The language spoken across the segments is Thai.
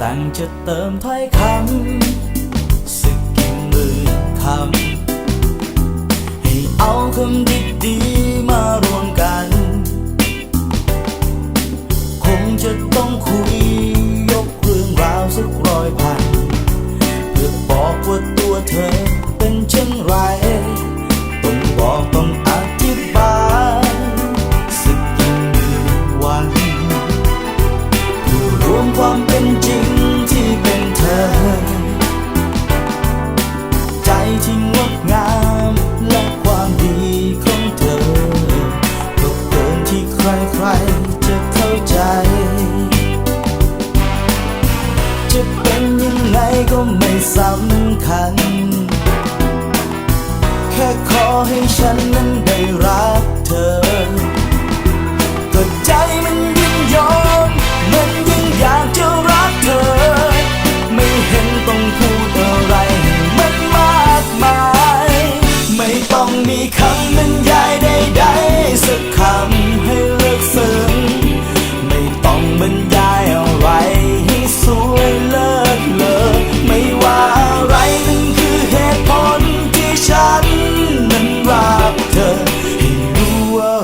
แต่งจะเติมถ้อยคำสึกกี่มือคำให้เอาคำดีดี ก็ไม่สำคัญ แค่ขอให้ฉันนั้นได้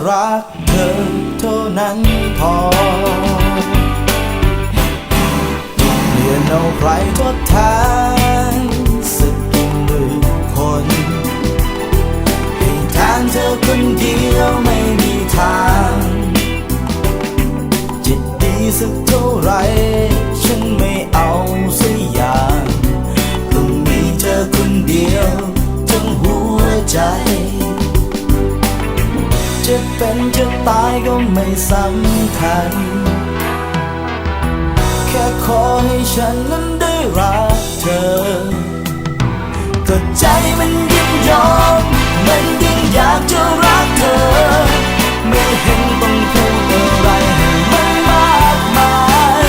รักเธอเท่านั้นพอเปลี่ยนเอาใครทดแทน เป็นจะตายก็ไม่สำคัญ แค่ขอให้ฉันนั้นได้รักเธอ ก็ใจมันยิ่งยอม มันยิ่งอยากจะรักเธอ ไม่เห็นต้องพูดอะไรมันมากมาย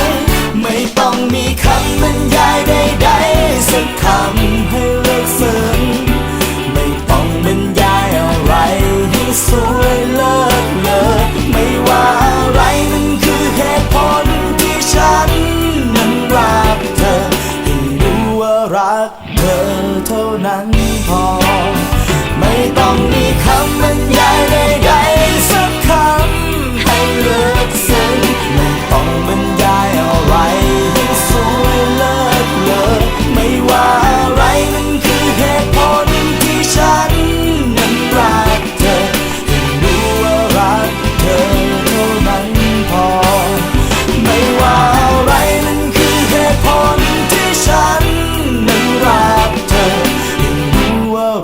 ไม่ต้องมีคำบรรยายใดๆสักคำให้ เท่านั้นพอ ไม่ต้องมีคำบรร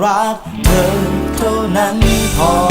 รักเธอเท่านั้นพอ